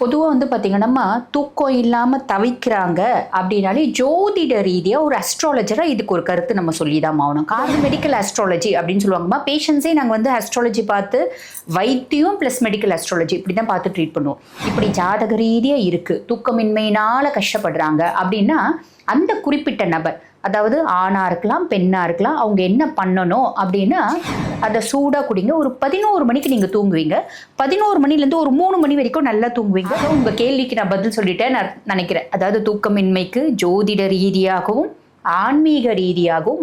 பொதுவாக வந்து பார்த்தீங்கன்னா தூக்கம் இல்லாமல் தவிக்கிறாங்க அப்படின்னாலே ஜோதிட ரீதியாக ஒரு அஸ்ட்ராலஜராக இதுக்கு ஒரு கருத்து நம்ம சொல்லி தான் ஆகணும். காது மெடிக்கல் அஸ்ட்ராலஜி அப்படின்னு சொல்லுவாங்கம்மா. பேஷண்ட்ஸே நாங்கள் வந்து அஸ்ட்ராலஜி பார்த்து வைத்தியம் ப்ளஸ் மெடிக்கல் அஸ்ட்ராலஜி இப்படி தான் பார்த்து ட்ரீட் பண்ணுவோம். இப்படி ஜாதக ரீதியாக இருக்குது தூக்கமின்மையினால் கஷ்டப்படுறாங்க அப்படின்னா அந்த குறிப்பிட்ட நபர் அதாவது ஆணாக இருக்கலாம் பெண்ணாக இருக்கலாம் அவங்க என்ன பண்ணணும் அப்படின்னா அதை சூடாக குடிங்க. ஒரு பதினோரு மணிக்கு நீங்கள் தூங்குவீங்க. பதினோரு மணிலேருந்து ஒரு மூணு மணி வரைக்கும் நல்லா தூங்குவீங்க. உங்கள் கேள்விக்கு நான் பதில் சொல்லிட்டேன் நான் நினைக்கிறேன். அதாவது தூக்கமின்மைக்கு ஜோதிட ரீதியாகவும் ஆன்மீக ரீதியாகவும்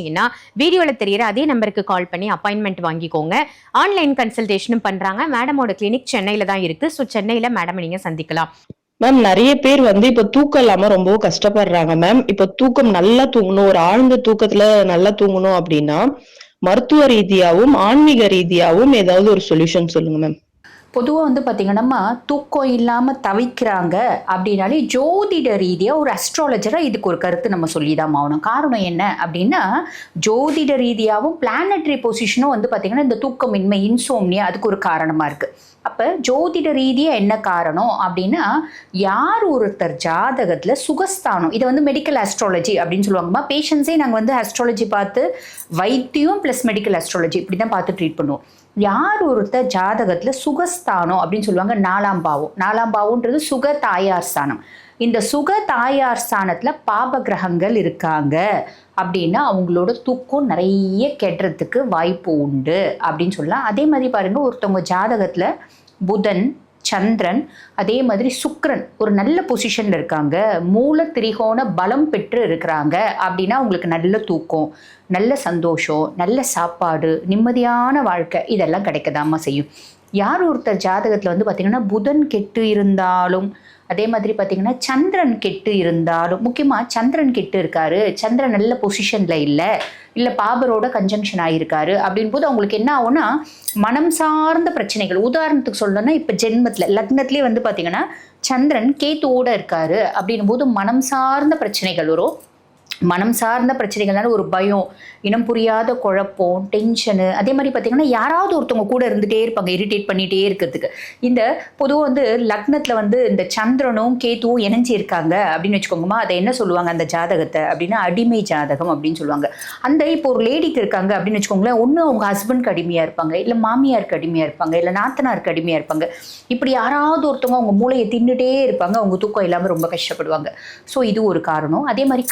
நினைச்சீங்கன்னா வீடியோவில் தெரிகிற அதே நம்பருக்கு கால் பண்ணி அப்பாயின்மெண்ட் வாங்கிக்கோங்க. ஆன்லைன் கன்சல்டேஷனும் பண்றாங்க. மேடமோட கிளினிக் சென்னையில தான் இருக்கு. ஸோ சென்னையில மேடம் நீங்க சந்திக்கலாம். மேம் நிறைய பேர் வந்து இப்ப தூக்கம் இல்லாம ரொம்ப கஷ்டப்படுறாங்க மேம் இப்ப தூக்கம் நல்லா தூங்கணும் ஒரு ஆழ்ந்த தூக்கத்துல நல்லா தூங்கணும் அப்படின்னா மருத்துவ ரீதியாவும் ஆன்மீக ரீதியாவும் ஏதாவது ஒரு சொல்யூஷன் சொல்லுங்க மேம் பொதுவாக வந்து பார்த்தீங்கன்னா தூக்கம் இல்லாமல் தவிக்கிறாங்க அப்படின்னாலே ஜோதிட ரீதியாக ஒரு அஸ்ட்ராலஜராக இதுக்கு ஒரு கருத்து நம்ம சொல்லி தான் ஆகணும். காரணம் என்ன அப்படின்னா ஜோதிட ரீதியாகவும் பிளானட்ரி பொசிஷனும் வந்து பார்த்திங்கன்னா இந்த தூக்கமின்மை இன்சோம்னியா அதுக்கு ஒரு காரணமாக இருக்குது அப்போ ஜோதிட ரீதியாக என்ன காரணம் அப்படின்னா யார் ஒருத்தர் ஜாதகத்தில் சுகஸ்தானம் இதை வந்து மெடிக்கல் அஸ்ட்ராலஜி அப்படின்னு சொல்லுவாங்கம்மா. பேஷண்ட்ஸே நாங்கள் வந்து அஸ்ட்ராலஜி பார்த்து வைத்தியம் ப்ளஸ் மெடிக்கல் அஸ்ட்ராலஜி இப்படி தான் பார்த்து ட்ரீட் பண்ணுவோம். யார் ஒருத்தர் ஜாதகத்தில் சுகஸ்தானம் அப்படின்னு சொல்லுவாங்க? நாலாம் பாவம். நாலாம் பாவம்ன்றது சுக தாயார் ஸ்தானம். இந்த சுக தாயார் ஸ்தானத்தில் பாப கிரகங்கள் இருக்காங்க. அப்படின்னா அவங்களோட தூக்கம் நிறைய கெடுறதுக்கு வாய்ப்பு உண்டு அப்படின்னு சொல்லலாம். அதே மாதிரி பாருங்க ஒருத்தவங்க ஜாதகத்தில் புதன் சந்திரன் அதே மாதிரி சுக்ரன் ஒரு நல்ல பொசிஷனில் இருக்காங்க. மூல திரிகோண பலம் பெற்று இருக்கிறாங்க அப்படின்னா உங்களுக்கு நல்ல தூக்கம் நல்ல சந்தோஷம் நல்ல சாப்பாடு நிம்மதியான வாழ்க்கை இதெல்லாம் கிடைக்கதாம்மா செய்யும். யார் ஒருத்தர் ஜாதகத்தில் வந்து பார்த்திங்கன்னா புதன் கெட்டு இருந்தாலும் அதே மாதிரி பார்த்தீங்கன்னா சந்திரன் கெட்டு இருந்தாலும் முக்கியமாக சந்திரன் கெட்டு இருக்காரு சந்திரன் நல்ல பொசிஷனில் இல்லை இல்லை பாபரோட கன்ஜங்ஷன் ஆகியிருக்காரு அப்படின் போது அவங்களுக்கு என்ன ஆகும்னா மனம் சார்ந்த பிரச்சனைகள் உதாரணத்துக்கு சொல்லணும்னா இப்போ ஜென்மத்தில் லக்னத்திலே வந்து பார்த்தீங்கன்னா சந்திரன் கேத்துவோட இருக்காரு அப்படின்னும் போது மனம் சார்ந்த பிரச்சனைகள் வரும் மனம் சார்ந்த பிரச்சனைகள்னால ஒரு பயம் இனம் புரியாத குழப்பம் டென்ஷனு அதே மாதிரி பார்த்தீங்கன்னா யாராவது ஒருத்தவங்க கூட இருந்துகிட்டே இருப்பாங்க இரிட்டேட் பண்ணிகிட்டே இருக்கிறதுக்கு. இந்த பொதுவாக வந்து லக்னத்தில் வந்து இந்த சந்திரனும் கேத்துவும் இணைஞ்சி இருக்காங்க அப்படின்னு வச்சுக்கோங்கம்மா. அதை என்ன சொல்லுவாங்க? அந்த ஜாதகத்தை அப்படின்னா அடிமை ஜாதகம் அப்படின்னு சொல்லுவாங்க. அந்த இப்போ ஒரு லேடிக்கு இருக்காங்க அப்படின்னு வச்சுக்கோங்களேன் ஒன்று அவங்க ஹஸ்பண்ட்க்கு அடிமையாக இருப்பாங்க இல்லை மாமியாருக்கு அடிமையாக இருப்பாங்க இல்லை நாத்தனாருக்கு அடிமையாக இருப்பாங்க. இப்படி யாராவது ஒருத்தவங்க அவங்க மூளையை தின்னுட்டே இருப்பாங்க அவங்க தூக்கம் இல்லாமல் ரொம்ப கஷ்டப்படுவாங்க. ஸோ இது ஒரு காரணம். அதே மாதிரி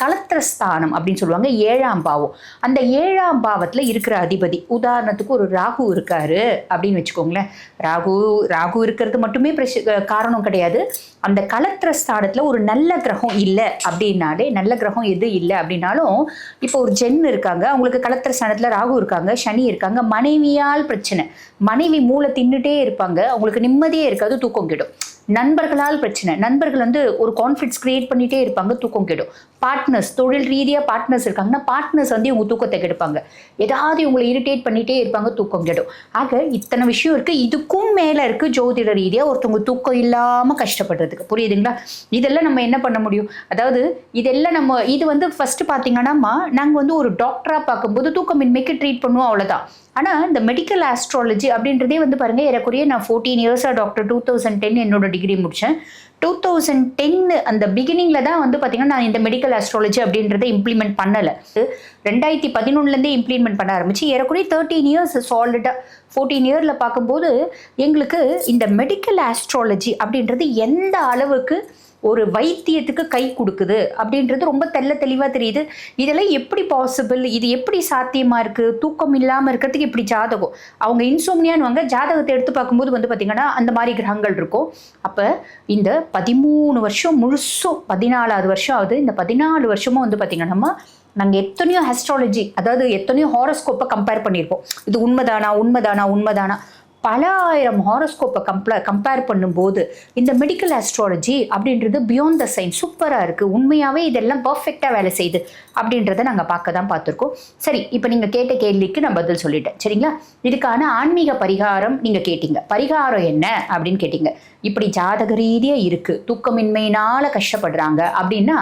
ஸ்தானம் அப்படின்னு சொல்லுவாங்க ஏழாம் பாவம். அந்த ஏழாம் பாவத்தில் இருக்கிற அதிபதி உதாரணத்துக்கு ஒரு ராகு இருக்காரு அப்படின்னு வச்சுக்கோங்களேன். ராகு ராகு இருக்கிறது மட்டுமே பிரஷ் காரணம் கிடையாது. அந்த கலத்திர ஸ்தானத்தில் ஒரு நல்ல கிரகம் இல்லை அப்படின்னாலே நல்ல கிரகம் எது இல்லை அப்படின்னாலும் இப்போ ஒரு ஜென் இருக்காங்க அவங்களுக்கு கலத்திர ஸ்தானத்தில் ராகு இருக்காங்க சனி இருக்காங்க மனைவியால் பிரச்சனை. மனைவி மூளை தின்னுட்டே இருப்பாங்க அவங்களுக்கு நிம்மதியே இருக்காது தூக்கம் கிடும். நண்பர்களால் பிரச்சனை. நண்பர்கள் வந்து ஒரு கான்ஃபிளிக்ஸ் கிரியேட் பண்ணிட்டே இருப்பாங்க தூக்கம் கெடும். பார்ட்னர்ஸ் தொழில் ரீதியாக பார்ட்னர்ஸ் இருக்காங்கன்னா பார்ட்னர்ஸ் வந்து இவங்க தூக்கத்தை கெடுப்பாங்க. ஏதாவது இவங்களை இரிட்டேட் பண்ணிட்டே இருப்பாங்க தூக்கம் கெடும். ஆக இத்தனை விஷயம் இருக்குது இதுக்கும் மேலே இருக்குது ஜோதிட ரீதியாக ஒருத்தவங்க தூக்கம் இல்லாமல் கஷ்டப்படுறதுக்கு. புரியுதுங்களா? இதெல்லாம் நம்ம என்ன பண்ண முடியும்? அதாவது இதெல்லாம் நம்ம இது வந்து ஃபஸ்ட்டு பார்த்தீங்கன்னா நாங்கள் வந்து ஒரு டாக்டராக பார்க்கும்போது தூக்கமின்மைக்கு ட்ரீட் பண்ணுவோம் அவ்வளோதான் ஆனால் இந்த மெடிக்கல் ஆஸ்ட்ராலஜி அப்படின்றதே வந்து பாருங்கள் ஏறக்குறைய நான் ஃபோர்டீன் இயர்ஸாக டாக்டர் டூ தௌசண்ட் டென் என்னோட டிகிரி முடித்தேன் டூ தௌசண்ட் டென்னு அந்த பிகினிங்கில் தான் வந்து பார்த்திங்கன்னா நான் இந்த மெடிக்கல் ஆஸ்ட்ராலஜி அப்படின்றத இம்ப்ளிமெண்ட் பண்ணலை. ரெண்டாயிரத்தி பதினொன்றுலேருந்தே இம்ப்ளிமெண்ட் பண்ண ஆரம்பிச்சு ஏறக்குறைய தேர்ட்டீன் இயர்ஸ் சாலிடாக ஃபோர்டீன் இயரில் பார்க்கும்போது எங்களுக்கு இந்த மெடிக்கல் ஆஸ்ட்ராலஜி அப்படின்றது எந்த அளவுக்கு ஒரு வைத்தியத்துக்கு கை கொடுக்குது அப்படின்றது ரொம்ப தெல்ல தெளிவாக தெரியுது. இதெல்லாம் எப்படி பாசிபிள் இது எப்படி சாத்தியமாக இருக்குது தூக்கம் இல்லாமல் இருக்கிறதுக்கு இப்படி ஜாதகம்? அவங்க இன்சோம்னியான்னு ஜாதகத்தை எடுத்து பார்க்கும்போது வந்து பார்த்திங்கன்னா அந்த மாதிரி கிரகங்கள் இருக்கும். அப்போ இந்த பதிமூணு வருஷம் முழுசும் பதினாலாவது வருஷம் ஆகுது. இந்த பதினாலு வருஷமும் வந்து பார்த்திங்கன்னா நாங்கள் எத்தனையோ ஹெஸ்ட்ராலஜி அதாவது எத்தனையோ ஹாரோஸ்கோப்பை கம்பேர் பண்ணியிருப்போம் இது உண்மைதானா உண்மைதானா உண்மைதானா? பல ஆயிரம் ஹாரோஸ்கோப்பை கம்ப்ள கம்பேர் பண்ணும்போது இந்த மெடிக்கல் ஆஸ்ட்ராலஜி அப்படின்றது பியாண்ட் த சயின்ஸ் சூப்பராக இருக்குது உண்மையாகவே இதெல்லாம் பர்ஃபெக்டாக வேலை செய்யுது அப்படின்றத நாங்கள் பார்க்க தான் பார்த்துருக்கோம். சரி இப்போ நீங்கள் கேட்ட கேள்விக்கு நான் பதில் சொல்லிட்டேன். சரிங்களா? இதுக்கான ஆன்மீக பரிகாரம் நீங்கள் கேட்டீங்க. பரிகாரம் என்ன அப்படின்னு கேட்டீங்க. இப்படி ஜாதக ரீதியாக இருக்குது தூக்கமின்மையினால் கஷ்டப்படுறாங்க அப்படின்னா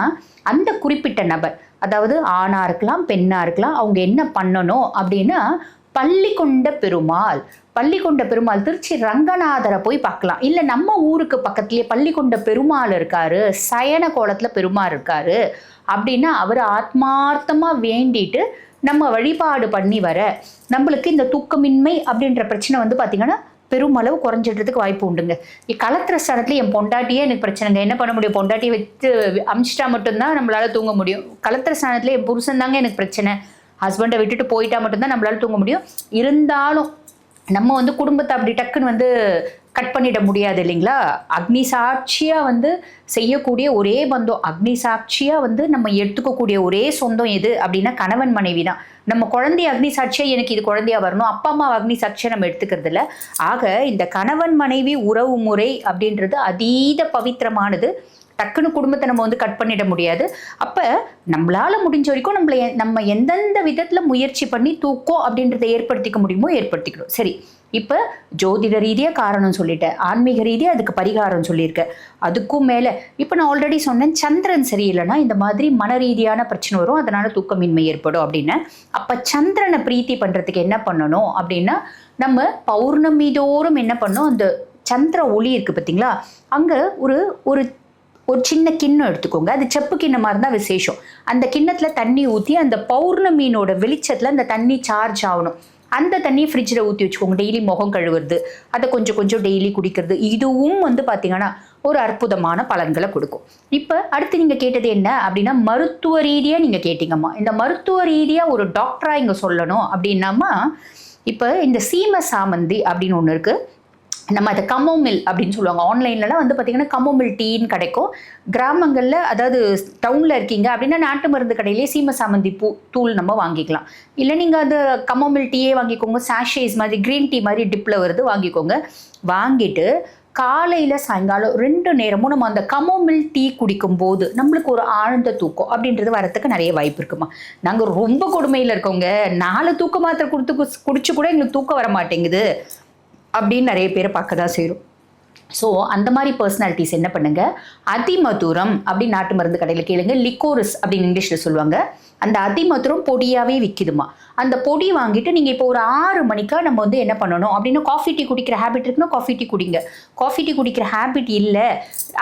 அந்த குறிப்பிட்ட நபர் அதாவது ஆணாக இருக்கலாம் பெண்ணாக இருக்கலாம் அவங்க என்ன பண்ணணும் அப்படின்னா பள்ளிக்கொண்ட பெருமாள். பள்ளிக்கொண்ட பெருமாள். திருச்சி ரங்கநாதரை போய் பார்க்கலாம். இல்லை நம்ம ஊருக்கு பக்கத்துலேயே பள்ளிக்கொண்ட பெருமாள் இருக்காரு. சயன கோலத்தில் பெருமாள் இருக்காரு. அப்படின்னா அவர் ஆத்மார்த்தமாக வேண்டிட்டு நம்ம வழிபாடு பண்ணி வர நம்மளுக்கு இந்த தூக்கமின்மை அப்படின்ற பிரச்சனை வந்து பார்த்திங்கன்னா பெருமளவு குறைஞ்சிடுறதுக்கு வாய்ப்பு உண்டுங்க. கலத்துற ஸ்தானத்துல என் பொண்டாட்டியே எனக்கு பிரச்சனைங்க. என்ன பண்ண முடியும்? பொண்டாட்டியை வச்சு அமிச்சிட்டா மட்டும்தான் நம்மளால தூங்க முடியும். கலத்துற ஸ்தானத்துல என் புருஷன் தாங்க எனக்கு பிரச்சனை. ஹஸ்பண்டை விட்டுட்டு போயிட்டா மட்டும்தான் நம்மளால தூங்க முடியும். இருந்தாலும் நம்ம வந்து குடும்பத்தை அப்படி டக்குன்னு வந்து கட் பண்ணிட முடியாது இல்லைங்களா? அக்னி சாட்சியாக வந்து செய்யக்கூடிய ஒரே பந்தம் அக்னி சாட்சியாக வந்து நம்ம எடுத்துக்கக்கூடிய ஒரே சொந்தம் எது அப்படின்னா கணவன் மனைவி தான். நம்ம குழந்தைய அக்னி சாட்சியாக எனக்கு இது குழந்தையா வரணும் அப்பா அம்மா அக்னி சாட்சியாக நம்ம எடுத்துக்கிறது இல்லை. ஆக இந்த கணவன் மனைவி உறவு முறை அப்படின்றது அதீத பவித்திரமானது. டக்குன்னு குடும்பத்தை நம்ம வந்து கட் பண்ணிட முடியாது. அப்போ நம்மளால் முடிஞ்ச வரைக்கும் நம்மளை எ- நம்ம எந்தெந்த விதத்தில் முயற்சி பண்ணி தூக்கம் அப்படின்றத ஏற்படுத்திக்க முடியுமோ ஏற்படுத்திக்கணும். சரி இப்போ ஜோதிட ரீதியாக காரணம் சொல்லிட்டேன். ஆன்மீக ரீதியாக அதுக்கு பரிகாரம் சொல்லியிருக்கேன் அதுக்கும் மேலே இப்போ நான் ஆல்ரெடி சொன்னேன் சந்திரன் சரியில்லைன்னா இந்த மாதிரி மன ரீதியான பிரச்சனை வரும். அதனால் தூக்கமின்மை ஏற்படும் அப்படின்னு. அப்போ சந்திரனை பிரீத்தி பண்ணுறதுக்கு என்ன பண்ணணும் அப்படின்னா நம்ம பௌர்ணமி தோறும் என்ன பண்ணோம் அந்த சந்திர ஒளி இருக்குது பார்த்தீங்களா அங்கே ஒரு ஒரு ஒரு சின்ன கிண்ணம் எடுத்துக்கோங்க. அது செப்பு கிண்ணமாக இருந்தால் விசேஷம். அந்த கிண்ணத்தில் தண்ணி ஊற்றி அந்த பௌர்ணமியினோட வெளிச்சத்தில் அந்த தண்ணி சார்ஜ் ஆகணும். அந்த தண்ணியை ஃப்ரிட்ஜில் ஊற்றி வச்சுக்கோங்க. டெய்லி முகம் கழுவுறது அதை கொஞ்சம் கொஞ்சம் டெய்லி குடிக்கிறது இதுவும் வந்து பார்த்தீங்கன்னா ஒரு அற்புதமான பலன்களை கொடுக்கும். இப்போ அடுத்து நீங்கள் கேட்டது என்ன அப்படின்னா மருத்துவ ரீதியாக நீங்கள் கேட்டீங்கம்மா. இந்த மருத்துவ ரீதியாக ஒரு டாக்டராக இங்கே சொல்லணும் அப்படின்னாமா இப்போ இந்த சீம சாமந்தி அப்படின்னு ஒன்று இருக்குது நம்ம அதை கமோமில் அப்படின்னு சொல்லுவாங்க. ஆன்லைன்லலாம் வந்து பார்த்தீங்கன்னா கமோமில் டீன்னு கிடைக்கும். கிராமங்களில் அதாவது டவுனில் இருக்கீங்க அப்படின்னா நாட்டு மருந்து கடையிலேயே சீம சாமந்தி பூ தூள் நம்ம வாங்கிக்கலாம். இல்லை நீங்கள் அது கமோமில் டீயே வாங்கிக்கோங்க சாஷேஸ் மாதிரி க்ரீன் டீ மாதிரி டிப்பில் வருது வாங்கிக்கோங்க. வாங்கிட்டு காலையில் சாயங்காலம் ரெண்டு நேரமும் நம்ம அந்த கமோமில் டீ குடிக்கும் போது நம்மளுக்கு ஒரு ஆழ்ந்த தூக்கம் அப்படின்றது வரத்துக்கு நிறைய வாய்ப்பு இருக்குமா? நாங்கள் ரொம்ப கொடுமையில் இருக்கோங்க. நாலு தூக்க மாத்திரை கொடுத்து குடிச்சு கூட எங்களுக்கு தூக்கம் வர மாட்டேங்குது அப்படின்னு நிறைய பேரை பார்க்க தான் செய்கிறோம் ஸோ அந்த மாதிரி பர்சனாலிட்டிஸ் என்ன பண்ணுங்க? அதிமதுரம் அப்படின்னு நாட்டு மருந்து கடையில் கேளுங்க. லிக்கோரிஸ் அப்படின்னு இங்கிலீஷில் சொல்லுவாங்க. அந்த அதிமதுரம் பொடியாகவே விற்கிதுமா அந்த பொடி வாங்கிட்டு நீங்கள் இப்போ ஒரு ஆறு மணிக்கா நம்ம வந்து என்ன பண்ணணும் அப்படின்னா காஃபி டீ குடிக்கிற ஹேபிட் இருக்குன்னா காஃபி டீ குடிங்க. காஃபி டீ குடிக்கிற ஹேபிட் இல்லை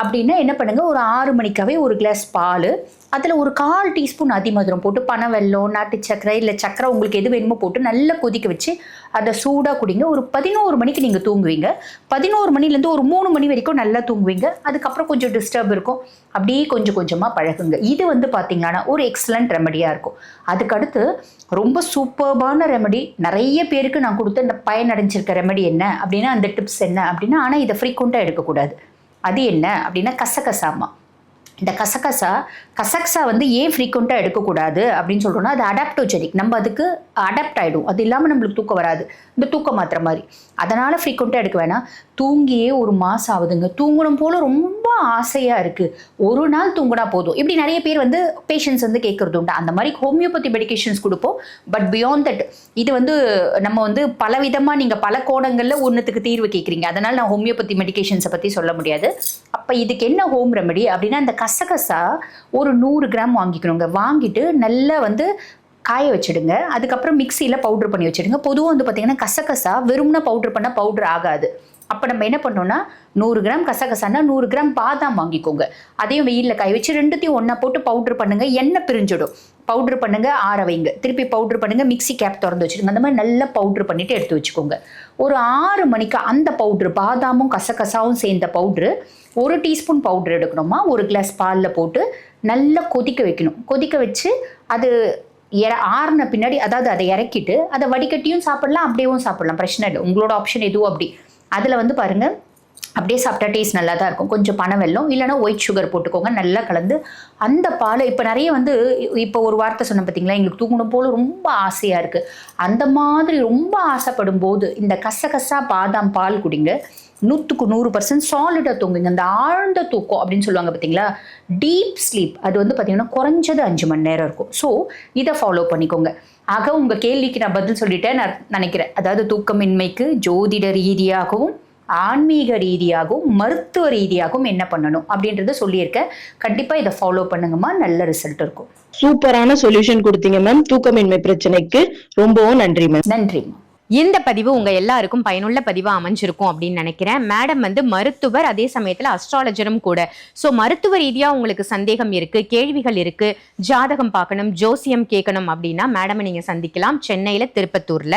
அப்படின்னா என்ன பண்ணுங்க? ஒரு ஆறு மணிக்காவே ஒரு கிளாஸ் பால் அதில் ஒரு கால் டீஸ்பூன் அதிமதுரம் போட்டு பனை வெல்லம் நாட்டு சர்க்கரை இல்லை சர்க்கரை உங்களுக்கு எது வேணுமோ போட்டு நல்லா கொதிக்க வச்சு அதை சூடாக குடிங்க. ஒரு பதினோரு மணிக்கு நீங்கள் தூங்குவீங்க. பதினோரு மணிலேருந்து ஒரு மூணு மூணு மணி வரைக்கும் நல்லா தூங்குவீங்க. அதுக்கப்புறம் கொஞ்சம் டிஸ்டர்ப் இருக்கும். அப்படியே கொஞ்சம் கொஞ்சமாக பழகுங்க. இது வந்து பார்த்திங்கன்னா ஒரு எக்ஸலண்ட் ரெமடியாக இருக்கும். அதுக்கடுத்து ரொம்ப சூப்பர்பான ரெமடி நிறைய பேருக்கு நான் கொடுத்த இந்த பயனடைஞ்சிருக்க ரெமடி என்ன? அப்படின்னா அந்த டிப்ஸ் என்ன? அப்படின்னா ஆனால் இதை ஃப்ரீக்குவெண்ட்டாக எடுக்கக்கூடாது. அது என்ன? அப்படின்னா கசகசாமா. இந்த கசகசா கசகசா வந்து ஏன் ஃப்ரீக்வெண்ட்டாக எடுக்கக்கூடாது அப்படின்னு சொல்கிறோன்னா அது அடாப்டோஜெனிக் நம்ம அதுக்கு அடாப்ட் ஆகிடும் அது இல்லாமல் நம்மளுக்கு தூக்கம் வராது. இந்த தூக்கம் மாத்திர மாதிரி. அதனால் ஃப்ரீக்வெண்ட்டாக எடுக்க வேணாம். தூங்கியே ஒரு மாதம் ஆகுதுங்க. தூங்கணும் போல் ரொம்ப ஆசையாக இருக்குது ஒரு நாள் தூங்கினா போதும். இப்படி நிறைய பேர் வந்து பேஷண்ட்ஸ் வந்து கேட்குறது உண்டு. அந்த மாதிரி ஹோமியோபதி மெடிக்கேஷன்ஸ் கொடுப்போம். பட் பியாண்ட் தட் இது வந்து நம்ம வந்து பல விதமாக நீங்கள் பல கோணங்களில் ஒன்றுத்துக்கு தீர்வு கேட்குறீங்க அதனால் நான் ஹோமியோபதி மெடிக்கேஷன்ஸை பற்றி சொல்ல முடியாது. அப்போ இதுக்கு என்ன ஹோம் ரெமெடி அப்படின்னா அந்த கசகசா ஒரு நூறு கிராம் வாங்கிக்கணுங்க. வாங்கிட்டு நல்லா வந்து காய வச்சுடுங்க. அதுக்கப்புறம் மிக்சியில் பவுட்ரு பண்ணி வச்சுடுங்க. பொதுவாக வந்து பார்த்திங்கன்னா கசகசா வெறும்னா பவுட்ரு பண்ணால் பவுட்ரு ஆகாது. அப்போ நம்ம என்ன பண்ணோம்னா நூறு கிராம் கசகசானா நூறு கிராம் பாதாம் வாங்கிக்கோங்க. அதையும் வெயிலில் காய வச்சு ரெண்டுத்தையும் ஒன்றா போட்டு பவுட்ரு பண்ணுங்கள் எண்ணெய் பிரிஞ்சிடும். பவுட்ரு பண்ணுங்க ஆற வைங்க. திருப்பி பவுட்ரு பண்ணுங்க மிக்சி கேப் திறந்து வச்சுருங்க அந்த மாதிரி நல்லா பவுட்ரு பண்ணிட்டு எடுத்து வச்சுக்கோங்க. ஒரு ஆறு மணிக்கு அந்த பவுட்ரு பாதாமும் கசகசாவும் சேர்ந்த பவுட்ரு ஒரு டீஸ்பூன் பவுடர் எடுக்கணுமா? ஒரு கிளாஸ் பாலில் போட்டு நல்லா கொதிக்க வைக்கணும். கொதிக்க வச்சு அது இற- ஆறுன பின்னாடி அதாவது அதை இறக்கிட்டு அதை வடிகட்டியும் சாப்பிடலாம் அப்படியேவும் சாப்பிடலாம். பிரச்சனை இல்லை. உங்களோட ஆப்ஷன் எதுவும் அப்படி. அதில் வந்து பாருங்கள் அப்படியே சாப்பிட்டா டேஸ்ட் நல்லா தான் இருக்கும். கொஞ்சம் பனை வெல்லம் இல்லைன்னா ஒயிட் சுகர் போட்டுக்கோங்க நல்லா கலந்து. அந்த பாலை இப்போ நிறைய வந்து இப்போ ஒரு வார்த்தை சொன்ன பார்த்தீங்களா எங்களுக்கு தூங்கணும் போல ரொம்ப ஆசையாக இருக்குது அந்த மாதிரி ரொம்ப ஆசைப்படும் போது இந்த கசகசா பாதாம் பால் குடிங்க. நூற்றுக்கு நூறு பர்சன்ட் சாலிடாக தூங்குங்க. அந்த ஆழ்ந்த தூக்கம் அப்படின்னு சொல்லுவாங்க பார்த்தீங்களா டீப் ஸ்லீப் அது வந்து பார்த்தீங்கன்னா குறைஞ்சது அஞ்சு மணி நேரம் இருக்கும். ஸோ இதை ஃபாலோ பண்ணிக்கோங்க. ஆக உங்கள் கேள்விக்கு நான் பதில் சொல்லிட்டேன் நான் நினைக்கிறேன். அதாவது தூக்கமின்மைக்கு ஜோதிட ரீதியாகவும் ஆன்மீக ரீதியாகவும் மருத்துவ ரீதியாகவும் என்ன பண்ணணும் அப்படின்றத சொல்லியிருக்கேன் கண்டிப்பாக இதை ஃபாலோ பண்ணுங்கம்மா. நல்ல ரிசல்ட் இருக்கும். சூப்பரான சொல்யூஷன் கொடுத்தீங்க மேம் தூக்கமின்மை பிரச்சனைக்கு ரொம்பவும் நன்றி மேம் நன்றிம்மா இந்த பதிவு உங்க எல்லாருக்கும் பயனுள்ள பதிவா அமைஞ்சிருக்கும் அப்படின்னு நினைக்கிறேன். மேடம் வந்து மருத்துவர் அதே சமயத்துல அஸ்ட்ராலஜரும் கூட. ஸோ மருத்துவ ரீதியா உங்களுக்கு சந்தேகம் இருக்கு கேள்விகள் இருக்கு ஜாதகம் பார்க்கணும் ஜோசியம் கேட்கணும் அப்படின்னா மேடமை நீங்க சந்திக்கலாம். சென்னையில திருப்பத்தூர்ல.